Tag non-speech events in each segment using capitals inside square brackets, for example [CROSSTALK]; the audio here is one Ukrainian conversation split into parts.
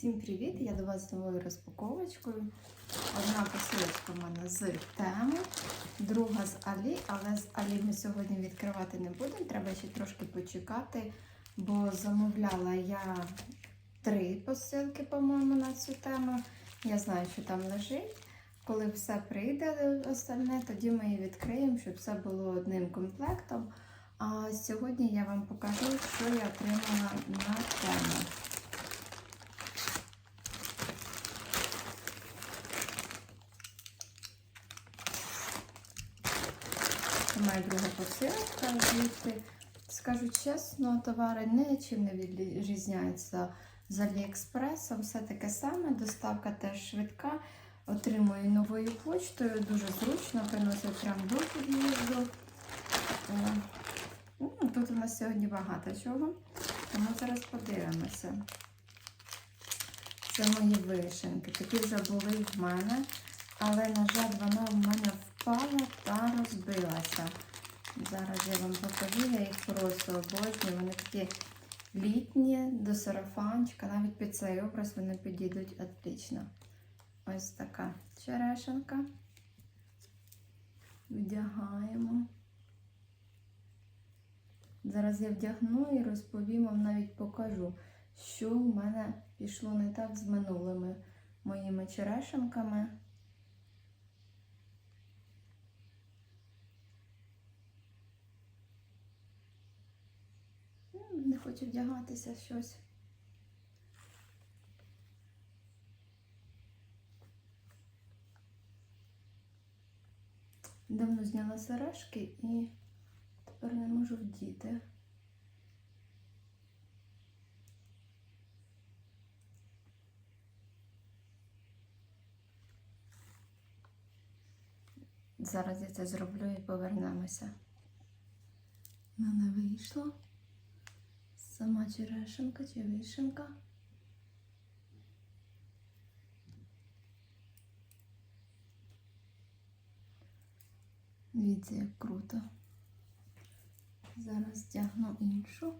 Всім привіт! Я до вас з новою розпаковочкою. Одна посилочка в мене з теми, друга з Алі, але з Алі ми сьогодні відкривати не будемо. Треба ще трошки почекати, бо замовляла я три посилки, по-моєму, на цю тему. Я знаю, що там лежить. Коли все прийде остальне, тоді ми її відкриємо, щоб все було одним комплектом. А сьогодні я вам покажу, що я отримала на тему. Це моя друга посилка звідти. Скажу чесно, товари нічим не відрізняються з Аліекспресом. Все таке саме, доставка теж швидка. Отримую новою почтою, дуже зручно, приносять прямо до під'їзду. Е, ну, Тут у нас сьогодні багато чого, тому зараз подивимося. Це мої вишенки. Такі вже були в мене, але, на жаль, вона в мене впала та розбилася. Зараз я вам покажу, я їх просто обожнюю. Вони такі літні, до сарафанчика, навіть під цей образ вони підійдуть отлично. Ось така черешенка. Вдягаємо. Зараз я вдягну і розповім вам навіть покажу, що в мене пішло не так з минулими моїми черешенками. Не хочу вдягатися щось. Давно зняла сережки і тепер не можу вдіти. Зараз я це зроблю і повернемося. В мене вийшло. Сама черешенка чи вишенка. Дивіться, як круто. Зараз тягну іншу.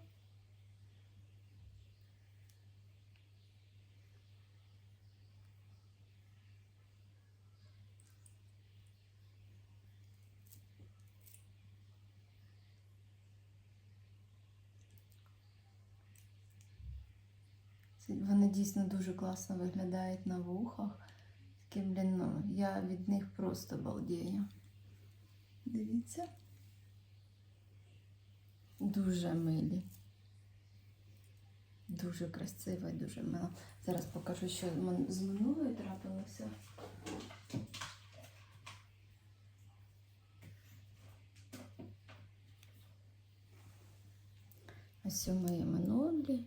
Вони дійсно дуже класно виглядають на вухах. Такі, блін, ну, я від них просто балдію. Дивіться. Дуже милі. Дуже красиво і дуже мило. Зараз покажу, що з минулої трапилося. Ось у мої минулі.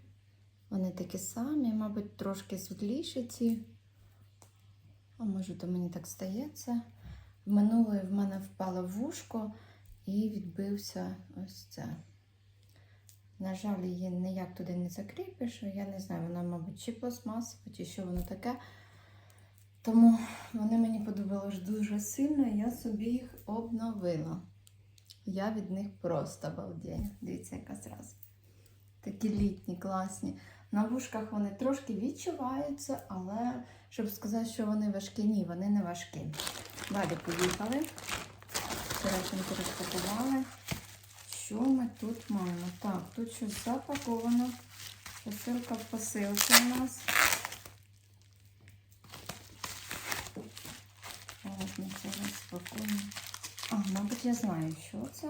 Такі самі, мабуть, трошки світліші ці. А може, то мені так стається. Минулої в мене впало вушко і відбився ось це. На жаль, її ніяк туди не закріпиш. Я не знаю, вона, мабуть, чи пластмасова, чи що воно таке. Тому вони мені подобалися дуже сильно, і я собі їх обновила. Я від них просто балдію. Дивіться, яка зразу. Такі літні, класні. На вушках вони трошки відчуваються, але щоб сказати, що вони важкі, ні, вони не важкі. Далі поїхали. Черешеньки розпакували. Що ми тут маємо? Так, тут щось запаковано. Посилка в посилці у нас. Ми це розпакуємо. А, мабуть, я знаю, що це.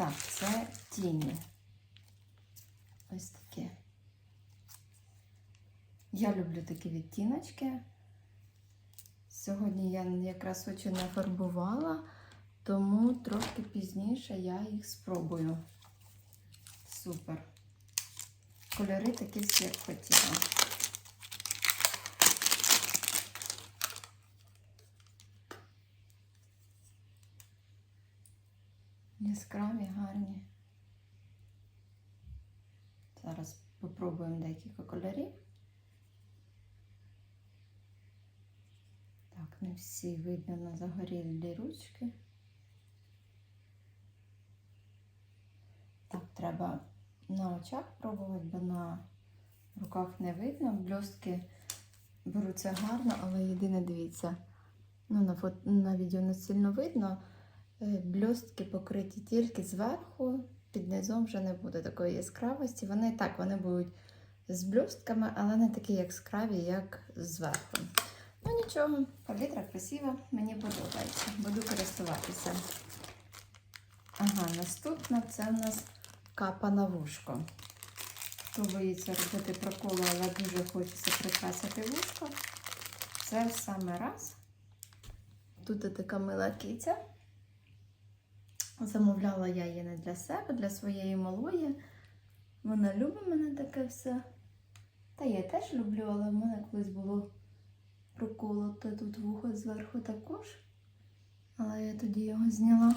Так, це тіні. Ось такі. Я люблю такі відтіночки. Сьогодні я якраз очі не фарбувала, тому трошки пізніше я їх спробую. Супер. Кольори такі, як хотіла. Яскраві, гарні. Зараз попробуємо декілька кольорів. Так, не всі видно на загорілі ручки. треба на очах пробувати, бо на руках не видно. Блістки беруться гарно, але єдине дивіться. Ну, на, фото, на відео не сильно видно. Е, Блістки покриті тільки зверху, під низом вже не буде такої яскравості. Вони і так вони будуть з блістками, але не такі яскраві, як зверху. Ну нічого, палітра красива, мені подобається. Буду користуватися. Ага, наступна це у нас капа на вушко. Хто боїться робити проколи, але дуже хочеться прикрасити вушко. Це саме раз. Тут така мила киця. Замовляла я її не для себе, для своєї малої. Вона любить мене таке все. Та я теж люблю, але в мене колись було проколоте тут вухо зверху також. Але я тоді його зняла.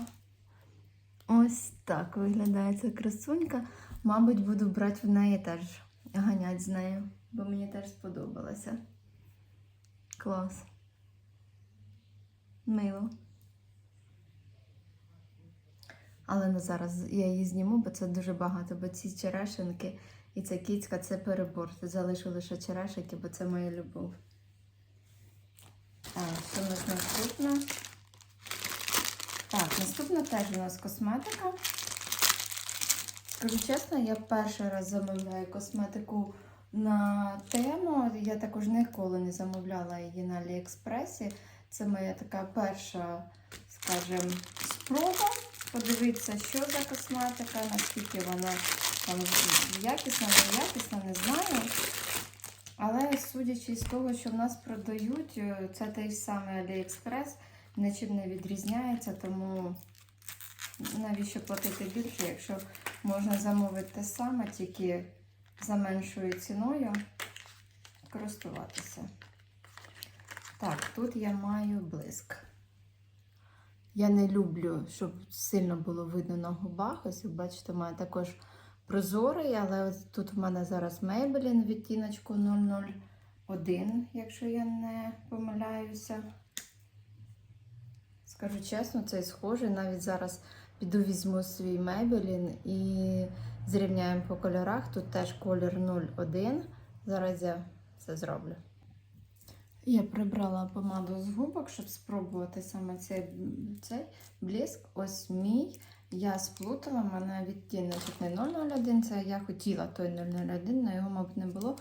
Ось так виглядає ця красунька. Мабуть, буду брати в неї теж ганять з нею, бо мені теж сподобалося. Клас. Мило. Але не зараз я її зніму, бо це дуже багато, бо ці черешенки і ця кіцька це перебор. Залишу лише черешенки, бо це моя любов. Так, що у нас наступне? Так, наступна теж у нас косметика. Скажу чесно, я перший раз замовляю косметику на тему. Я також ніколи не замовляла її на Аліекспресі. Це моя така перша, скажімо, спроба. Подивитися, що за косметика, наскільки вона там якісна, неякісна, не знаю. Але судячи з того, що в нас продають, е, це той самий Аліекспрес, нічим не відрізняється, тому навіщо платити більше, якщо можна замовити те саме, тільки за меншою ціною користуватися. Так, тут я маю блиск. Я не люблю, щоб сильно було видно на губах. Ось, як бачите, мене також прозорий, але ось тут в мене зараз Maybelline відтіночку 001, якщо я не помиляюся. Скажу чесно, цей схожий. Навіть зараз піду візьму свій Maybelline і зрівняємо по кольорах. Тут теж колір 01. Зараз я це зроблю. Я прибрала помаду з губок, щоб спробувати саме цей, цей блиск. Ось мій. Я сплутала, в мене відтіночок не 001, це я хотіла той 001, але його, мабуть, не було.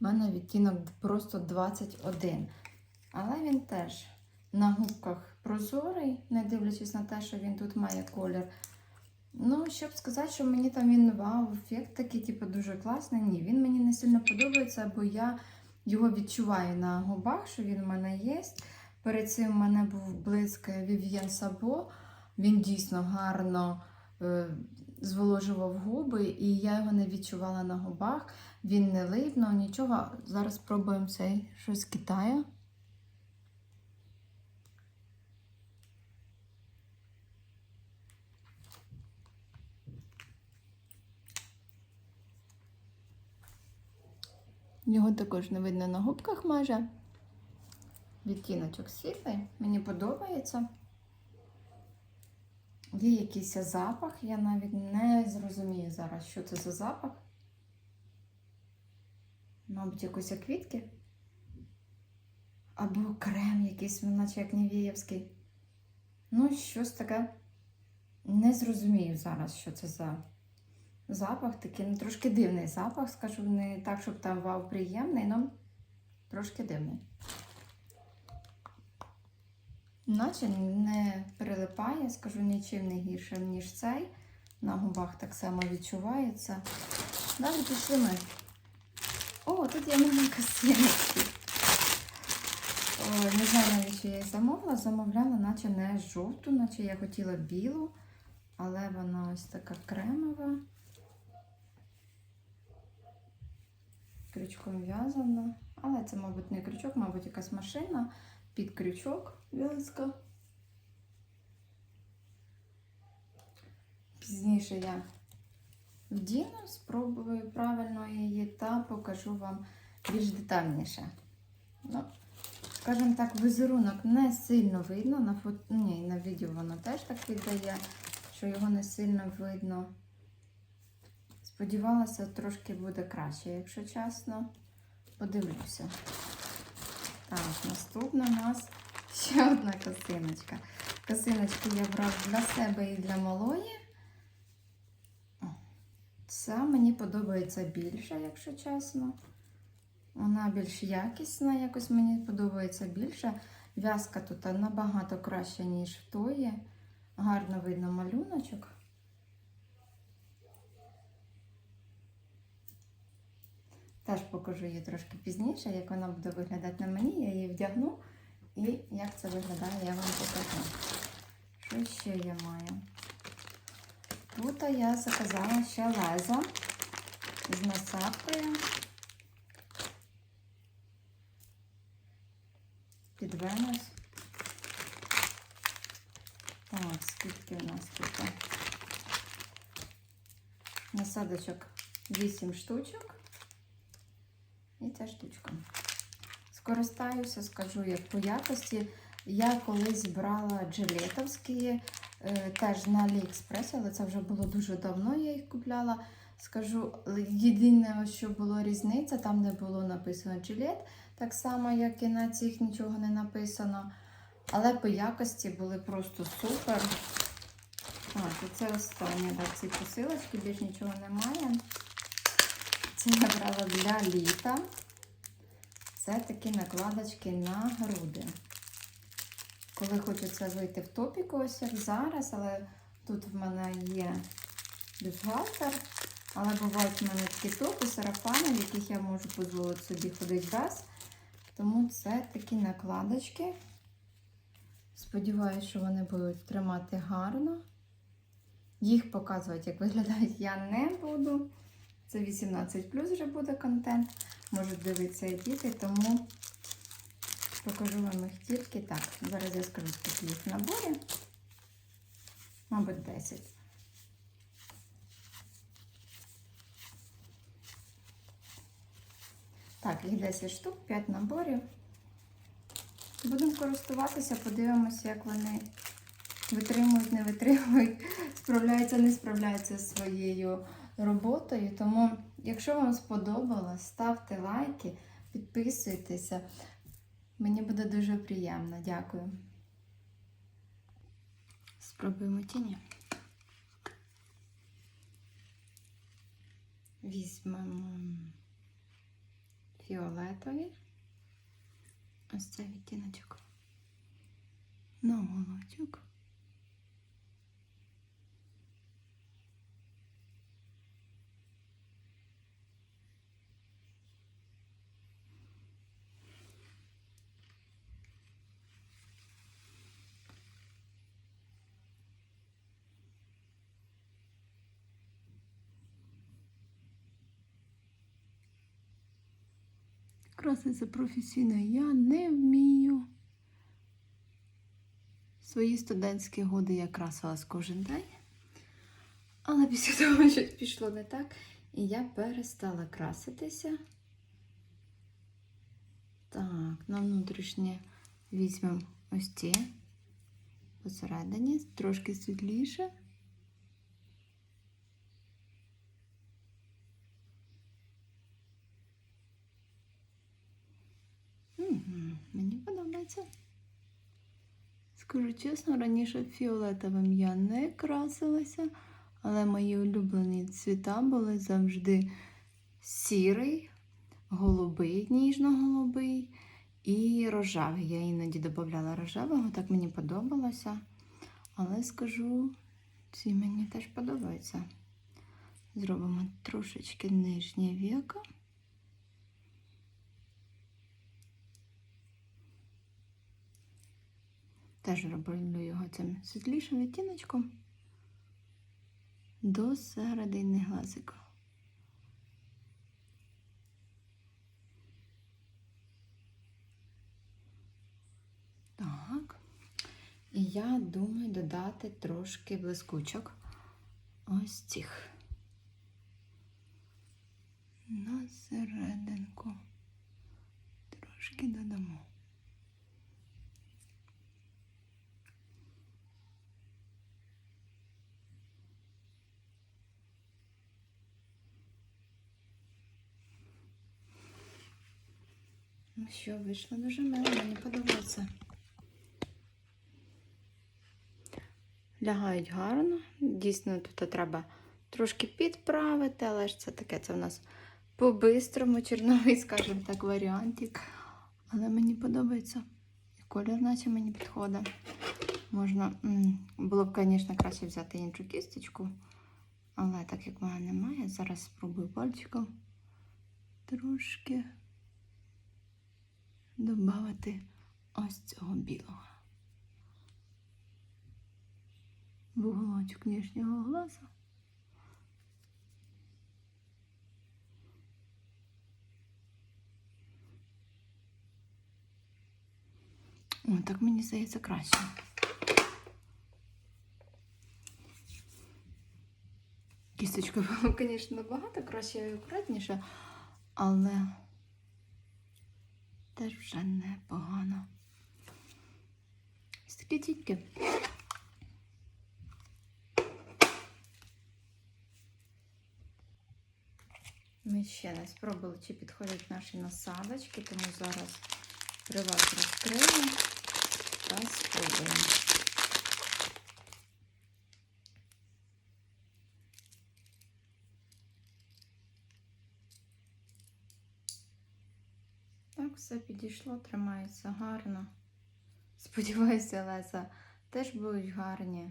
У мене відтінок просто 21. Але він теж на губках прозорий, не дивлячись на те, що він тут має колір. Ну, щоб сказати, що мені там він вау, ефект такий, типу, дуже класний. Ні, він мені не сильно подобається, бо я його відчуваю на губах, що він в мене є. Перед цим в мене був блиск Вів'єн Sabo. Він дійсно гарно е, зволожував губи, і я його не відчувала на губах. Він не липнув, нічого. Зараз спробуємо цей щось з Китаю. Його також не видно на губках майже. Відтіночок світлий, мені подобається. Є якийсь запах, я навіть не зрозумію зараз, що це за запах. Мабуть, якось як квітки. Або крем якийсь, наче як Нівієвський. Ну, щось таке. Не зрозумію зараз, що це за запах. Такий, ну, трошки дивний запах, скажу, не так, щоб там вау приємний, але трошки дивний. Наче не прилипає, скажу, нічим не гірше, ніж цей. На губах так само відчувається. Далі пішли ми. О, тут є маленька сіночка. Не знаю, навіщо я її замовила. Замовляла, наче не жовту, наче я хотіла білу, але вона ось така кремова. Крючком в'язана. Але це, мабуть, не крючок, мабуть, якась машина під крючок в'язка. Пізніше я вдіну, спробую правильно її та покажу вам більш детальніше. Ну, скажімо так, візерунок не сильно видно. На фото... Ні, на відео воно теж так віддає, що його не сильно видно. Сподівалася, трошки буде краще, якщо чесно. Подивлюся. Так, наступна у нас ще одна косиночка. Косиночки я брав для себе і для малої. Ця мені подобається більше, якщо чесно. Вона більш якісна, якось мені подобається більше. В'язка тут набагато краща, ніж в тої. Гарно видно малюночок. Теж покажу її трошки пізніше, як вона буде виглядати на мені. Я її вдягну і як це виглядає, я вам покажу. Що ще я маю? Тут я заказала ще лезо з насадкою. Під Венус. Так, скільки у нас тут? Насадочок 8 штучок. І ця штучка. Скористаюся, скажу як по якості. Я колись брала джилетовські, е, теж на AliExpress, але це вже було дуже давно, я їх купляла. Скажу, єдине, що було різниця, там не було написано джилет, так само, як і на цих нічого не написано. Але по якості були просто супер. Так, і останнє, так, ці посилочки, більш нічого немає. Це я брала для літа. Це такі накладочки на груди. Коли хочеться вийти в топіку, ось як зараз, але тут в мене є бюстгальтер. Але бувають в мене такі топи, сарафани, в яких я можу дозволити собі ходити без. Тому це такі накладочки. Сподіваюся, що вони будуть тримати гарно. Їх показувати, як виглядають, я не буду. Це 18 плюс вже буде контент. Можуть дивитися і діти, тому покажу вам їх тільки так. Зараз я скажу, скільки їх наборі. Мабуть, 10. Так, їх 10 штук, 5 наборів. Будемо користуватися, подивимося, як вони витримують, не витримують, [LAUGHS] справляються, не справляються зі своєю роботою. Тому, якщо вам сподобалось, ставте лайки, підписуйтеся. Мені буде дуже приємно. Дякую. Спробуємо тіні. Візьмемо фіолетові. Ось цей відтіночок. На молочок. Краситься професійно я не вмію. Свої студентські годи я красилась кожен день. Але після того щось пішло не так, і я перестала краситися. Так, на внутрішнє візьмемо ось ці посередині, трошки світліше. Мені подобається. Скажу чесно, раніше фіолетовим я не красилася, але мої улюблені цвіта були завжди сірий, голубий, ніжно-голубий і рожевий. Я іноді додавала рожевого, так мені подобалося. Але скажу, ці мені теж подобаються. Зробимо трошечки нижнє віко. Теж роблю його цим світлішим відтіночком до середини глазика. Так. І я думаю додати трошки блискучок ось цих. На серединку. Трошки додамо. Що, вийшло дуже мило, мені подобається. Лягають гарно. Дійсно, тут треба трошки підправити, але ж це таке, це в нас по-бистрому чорновий, скажімо так, варіантик. Але мені подобається. І колір наче мені підходить. Можна, було б, звісно, краще взяти іншу кісточку. Але так як в мене немає, зараз спробую пальчиком трошки додати ось цього білого. В уголочок нижнього глаза. О, так мені здається краще. Кісточка було, [LAUGHS] звісно, набагато краще і акуратніше, але теж вже непогано. Ось такі тільки. Ми ще не спробували, чи підходять наші насадочки, тому зараз при вас розкриємо та спробуємо. Так, все підійшло, тримається гарно. Сподіваюся, Леса теж будуть гарні.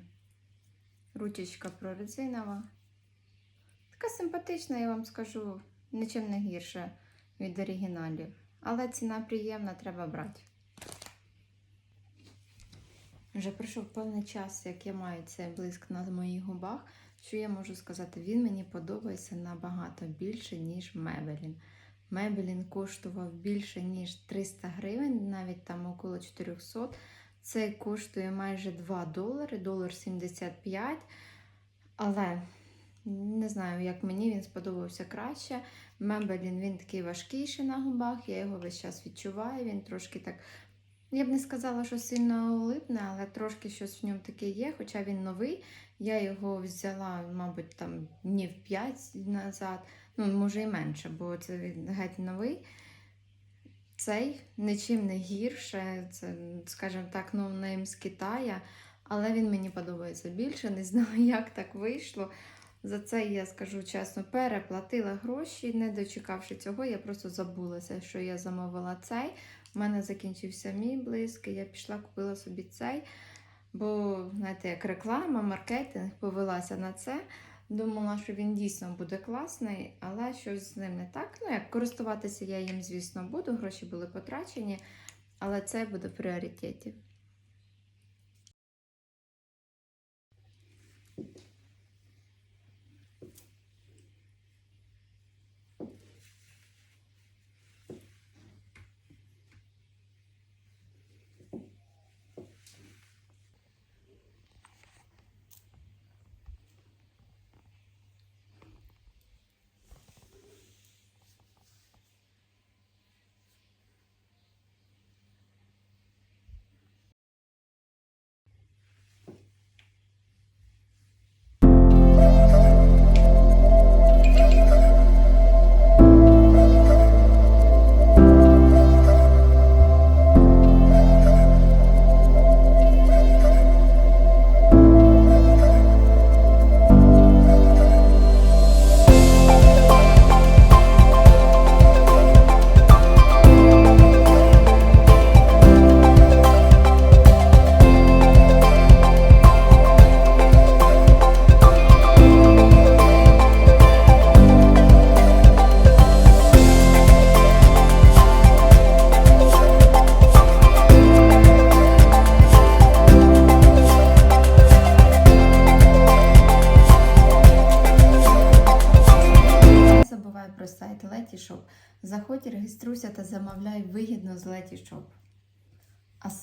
Ручечка прорезинова. Така симпатична, я вам скажу, нічим не гірше від оригіналів. Але ціна приємна, треба брати. Вже пройшов певний час, як я маю цей блиск на моїх губах, що я можу сказати, він мені подобається набагато більше, ніж Мебелін. Мебелін коштував більше, ніж 300 гривень, навіть там около 400. Цей коштує майже 2 долари, долар 75. Але не знаю, як мені він сподобався краще. Мебелін він такий важкіший на губах, я його весь час відчуваю. Він трошки так, я б не сказала, що сильно липне, але трошки щось в ньому таке є, хоча він новий. Я його взяла, мабуть, там днів 5 назад, ну, може і менше, бо це він геть новий. Цей нічим не гірше, це, скажімо так, ноунейм з Китая, але він мені подобається більше. Не [LAUGHS] знаю, як так вийшло. За це я скажу чесно, переплатила гроші, не дочекавши цього, я просто забулася, що я замовила цей. У мене закінчився мій блиск, і я пішла, купила собі цей. Бо, знаєте, як реклама, маркетинг повелася на це. Думала, що він дійсно буде класний, але щось з ним не так. Ну, як користуватися я їм, звісно, буду. Гроші були потрачені, але це буде в пріоритеті.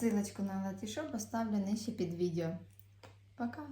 А ссылочку на Letysshop оставлю нижче під відео. Пока!